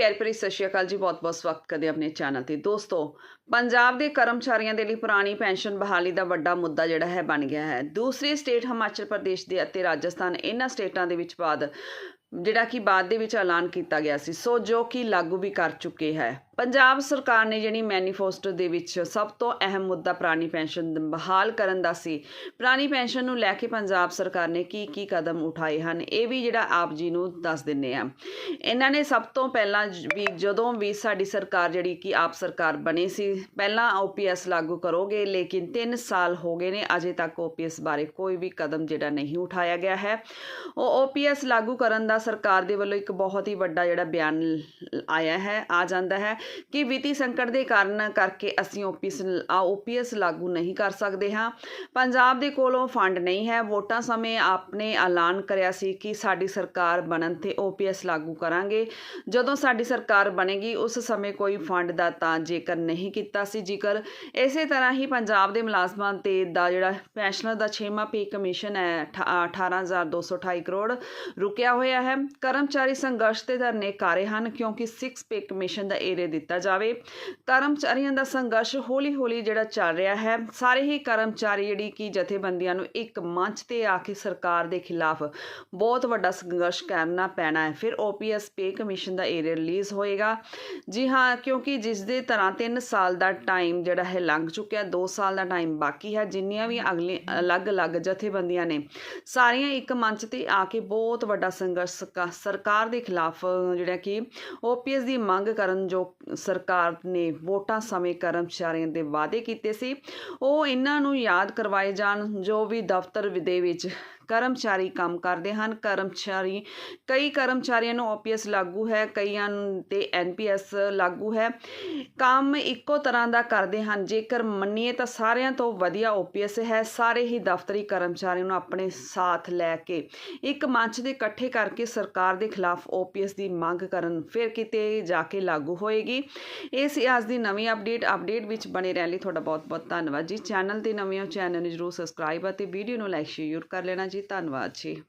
ਪਿਆਰ ਭਰੀ ਸਤਿ ਸ਼੍ਰੀ ਅਕਾਲ ਜੀ ਬਹੁਤ-ਬਹੁਤ ਸਵਾਗਤ ਕਰਦੇ ਆਪਣੇ ਚੈਨਲ ਤੇ। ਦੋਸਤੋ, ਪੰਜਾਬ ਦੇ ਕਰਮਚਾਰੀਆਂ ਦੇ ਲਈ ਪੁਰਾਣੀ ਪੈਨਸ਼ਨ ਬਹਾਲੀ ਦਾ ਵੱਡਾ ਮੁੱਦਾ ਜਿਹੜਾ ਹੈ ਬਣ ਗਿਆ ਹੈ। ਦੂਸਰੀ ਸਟੇਟ ਹਿਮਾਚਲ ਪ੍ਰਦੇਸ਼ ਦੇ ਅਤੇ ਰਾਜਸਥਾਨ, ਇਹਨਾਂ ਸਟੇਟਾਂ ਦੇ ਵਿੱਚ ਬਾਅਦ, ਜਿਹੜਾ ਕਿ ਬਾਅਦ ਦੇ ਵਿੱਚ ਐਲਾਨ ਕੀਤਾ ਗਿਆ ਸੀ। ਸੋ ਜੋ ਕਿ ਲਾਗੂ ਵੀ ਕਰ ਚੁੱਕੇ ਹੈ। ਪੰਜਾਬ ਸਰਕਾਰ ਨੇ ਜਿਹੜੀ ਮੈਨੀਫੈਸਟੋ ਦੇ ਵਿੱਚ ਸਭ ਤੋਂ ਅਹਿਮ ਮੁੱਦਾ ਪੁਰਾਣੀ ਪੈਨਸ਼ਨ ਬਹਾਲ ਕਰਨ ਦਾ ਸੀ, ਪੁਰਾਣੀ ਪੈਨਸ਼ਨ ਨੂੰ ਲੈ ਕੇ ਪੰਜਾਬ ਸਰਕਾਰ ਨੇ ਕੀ ਕੀ ਕਦਮ ਉਠਾਏ ਹਨ, ਇਹ ਵੀ ਜਿਹੜਾ ਆਪ ਜੀ ਨੂੰ ਦੱਸ ਦਿੰਨੇ ਆ। ਇਹਨਾਂ ਨੇ ਸਭ ਤੋਂ ਪਹਿਲਾਂ ਵੀ ਜਦੋਂ ਵੀ ਸਾਡੀ ਸਰਕਾਰ ਜਿਹੜੀ ਕਿ ਆਪ ਸਰਕਾਰ ਬਣੀ ਸੀ, ਪਹਿਲਾਂ ਓਪੀਐਸ ਲਾਗੂ ਕਰੋਗੇ, ਲੇਕਿਨ 3 ਸਾਲ ਹੋ ਗਏ ਨੇ, ਅਜੇ ਤੱਕ ਓਪੀਐਸ ਬਾਰੇ ਕੋਈ ਵੀ ਕਦਮ ਜਿਹੜਾ ਨਹੀਂ ਉਠਾਇਆ ਗਿਆ ਹੈ। ਉਹ ਓਪੀਐਸ ਲਾਗੂ ਕਰਨ ਦਾ ਸਰਕਾਰ ਦੇ ਵੱਲੋਂ ਇੱਕ ਬਹੁਤ ਹੀ ਵੱਡਾ ਜਿਹੜਾ ਬਿਆਨ ਆਇਆ ਹੈ, ਆ ਜਾਂਦਾ ਹੈ ਕਿ ਵਿੱਤੀ ਸੰਕਟ ਦੇ ਕਾਰਨ ਕਰਕੇ ਅਸੀਂ ਓਪੀਐਸ ਓਪੀਐਸ ਲਾਗੂ ਨਹੀਂ ਕਰ ਸਕਦੇ ਹਾਂ। ਪੰਜਾਬ ਦੇ ਕੋਲੋਂ ਫੰਡ ਨਹੀਂ ਹੈ। ਵੋਟਾਂ ਸਮੇਂ ਆਪਨੇ ਐਲਾਨ ਕਰਿਆ ਸੀ ਕਿ ਸਾਡੀ ਸਰਕਾਰ ਬਣਨ ਤੇ ਓਪੀਐਸ ਲਾਗੂ ਕਰਾਂਗੇ। ਜਦੋਂ ਸਾਡੀ ਸਰਕਾਰ ਬਣੇਗੀ, ਉਸ ਸਮੇਂ ਕੋਈ ਫੰਡ ਦਾ ਤਾਂ ਜੇਕਰ ਨਹੀਂ ਕੀਤਾ ਸੀ ਜ਼ਿਕਰ, ਇਸੇ ਤਰ੍ਹਾਂ ਹੀ ਪੰਜਾਬ ਦੇ ਮੁਲਾਜ਼ਮਾਂ ਤੇ ਦਾ ਜਿਹੜਾ ਪੈਨਸ਼ਨਰ ਦਾ 6ਵਾਂ ਪੇ ਕਮਿਸ਼ਨ ਹੈ ਅਠਾ- 18228 ਕਰੋੜ ਰੁਕਿਆ ਹੋਇਆ ਹੈ। ਕਰਮਚਾਰੀ ਸੰਘਰਸ਼ ਤੇ ਧਰਨੇ ਕਰ ਹਨ ਕਿਉਂਕਿ 6 ਪੇ ਕਮਿਸ਼ਨ ਦਾ ਏਰੇ ਦਿੱਤਾ ਜਾਵੇ। ਕਰਮਚਾਰੀਆਂ ਦਾ ਸੰਘਰਸ਼ ਹੌਲੀ-ਹੌਲੀ ਜਿਹੜਾ ਚੱਲ ਰਿਹਾ ਹੈ। ਸਾਰੇ ਹੀ ਕਰਮਚਾਰੀ ਜਿਹੜੀ ਕਿ ਜਥੇਬੰਦੀਆਂ ਨੂੰ ਇੱਕ ਮੰਚ ਤੇ ਆ ਕੇ ਸਰਕਾਰ ਦੇ ਖਿਲਾਫ ਬਹੁਤ ਵੱਡਾ ਸੰਘਰਸ਼ ਕਰਨਾ ਪੈਣਾ ਹੈ। ਫਿਰ ਓਪੀਐਸ ਪੇ ਕਮਿਸ਼ਨ ਦਾ ਏਰੀਆ ਰਿਲੀਜ਼ ਹੋਏਗਾ। ਜੀ ਹਾਂ, ਕਿਉਂਕਿ ਜਿਸ ਦੇ ਤਰ੍ਹਾਂ 3 ਸਾਲ ਦਾ ਟਾਈਮ ਜਿਹੜਾ ਹੈ ਲੰਘ ਚੁੱਕਿਆ 2 ਸਾਲ ਦਾ ਟਾਈਮ ਬਾਕੀ ਹੈ। ਜਿੰਨੀਆਂ ਵੀ ਅਗਲੇ ਅਲੱਗ-ਅਲੱਗ ਜਥੇਬੰਦੀਆਂ ਨੇ, ਸਾਰੀਆਂ ਇੱਕ ਮੰਚ ਤੇ ਆ ਕੇ ਬਹੁਤ ਵੱਡਾ ਸੰਘਰਸ਼ ਸਰਕਾ- ਸਰਕਾਰ ਦੇ ਖਿਲਾਫ ਜਿਹੜਾ ਕਿ ਓਪੀਐਸ ਦੀ ਮੰਗ ਕਰਨ ਜੋ ਸਰਕਾਰ ਨੇ ਵੋਟਾਂ ਸਮੇਂ ਕਰਮਚਾਰੀਆਂ ਦੇ ਵਾਅਦੇ ਕੀਤੇ ਸੀ। ਉਹ ਇਹਨਾਂ ਨੂੰ ਯਾਦ ਕਰਵਾਏ ਜਾਣ, ਜੋ ਵੀ ਦਫ਼ਤਰ ਵਿਦੇ ਵਿੱਚ ਕਰਮਚਾਰੀ ਕੰਮ ਕਰਦੇ ਹਨ। ਕਰਮਚਾਰੀ, ਕਈ ਕਰਮਚਾਰੀਆਂ ਨੂੰ ਓਪੀਐਸ ਲਾਗੂ ਹੈ, ਕਈਆਂ ਨੂੰ ਤੇ ਐਨਪੀਐਸ ਲਾਗੂ ਹੈ। ਕੰਮ ਇੱਕੋ ਤਰ੍ਹਾਂ ਦਾ ਕਰਦੇ ਹਨ, ਜੇਕਰ ਮੰਨੀਏ ਤਾਂ ਸਾਰਿਆਂ ਤੋਂ ਵਧੀਆ ਓਪੀਐਸ ਹੈ। ਸਾਰੇ ਹੀ ਦਫ਼ਤਰੀ ਕਰਮਚਾਰੀਆਂ ਨੂੰ ਆਪਣੇ ਸਾਥ ਲੈ ਕੇ ਇੱਕ ਮੰਚ ਦੇ ਇਕੱਠੇ ਕਰਕੇ ਸਰਕਾਰ ਦੇ ਖਿਲਾਫ ਓਪੀਐਸ ਦੀ ਮੰਗ ਕਰਨ ਫਿਰ ਕਿਤੇ ਜਾ ਕੇ ਲਾਗੂ ਹੋਏਗੀ। ਇਹ ਸੀ ਅੱਜ ਦੀ ਨਵੀਂ ਅਪਡੇਟ ਅਪਡੇਟ ਵਿੱਚ ਬਣੇ ਰਹਿਣ ਲਈ ਤੁਹਾਡਾ ਬਹੁਤ ਬਹੁਤ ਧੰਨਵਾਦ ਜੀ। ਚੈਨਲ ਤੇ ਨਵੇਂ ਹੋ, ਚੈਨਲ ਨੂੰ ਜਰੂਰ ਸਬਸਕ੍ਰਾਈਬ ਅਤੇ ਵੀਡੀਓ ਨੂੰ ਲਾਈਕ ਸ਼ੇਅਰ ਕਰ ਲੈਣਾ ਜੀ। ਧੰਨਵਾਦ ਜੀ।